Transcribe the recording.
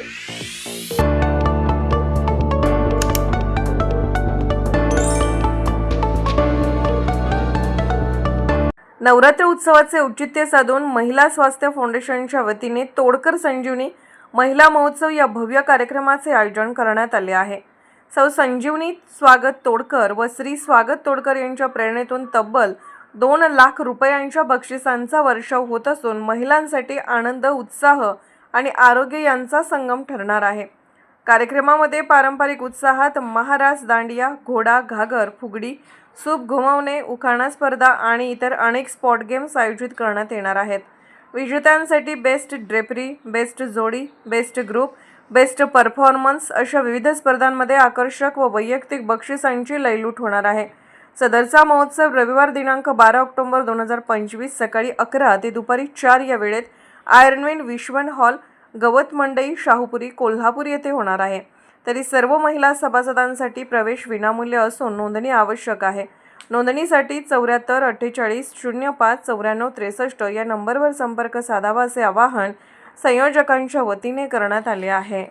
नवरात्र उत्सवाचे औचित्य साधून महिला स्वास्थ्य फाउंडेशनच्या वतीने तोडकर संजीवनी महिला महोत्सव या भव्य कार्यक्रमाचे आयोजन करण्यात आले आहे. सौ संजीवनी स्वागत तोडकर व श्री स्वागत तोडकर यांच्या प्रेरणेतून तब्बल दोन लाख रुपयांच्या बक्षिसांचा वर्षाव होत असून महिलांसाठी आनंद उत्साह आणि आरोग्य यांचा संगम ठरणार आहे. कार्यक्रमामध्ये पारंपरिक उत्साहात महाराज दांडिया घोडा घागर फुगडी सूप घुमवणे उखाणा स्पर्धा आणि इतर अनेक स्पॉट गेम्स आयोजित करण्यात येणार आहेत. विजेत्यांसाठी बेस्ट ड्रेपरी बेस्ट जोडी बेस्ट ग्रुप बेस्ट परफॉर्मन्स अशा विविध स्पर्धांमध्ये आकर्षक व वैयक्तिक बक्षिसांची लयलूट होणार आहे. सदरचा महोत्सव रविवार दिनांक बारा ऑक्टोबर दोन हजार पंचवीस सकाळी अकरा ते दुपारी चार या वेळेत आयर्नवेन विश्वन हॉल गवत मंडई शाहूपुरी कोल्हापूर येथे होणार आहे. तरी सर्व महिला सभासदांसाठी प्रवेश विनामूल्य असून नोंदणी आवश्यक आहे. नोंदणीसाठी चौऱ्याहत्तर अठ्ठेचाळीस शून्य पाच चौऱ्याण्णव त्रेसष्ट या नंबरवर संपर्क साधावा असे आवाहन संयोजकांच्या वतीने करण्यात आले आहे.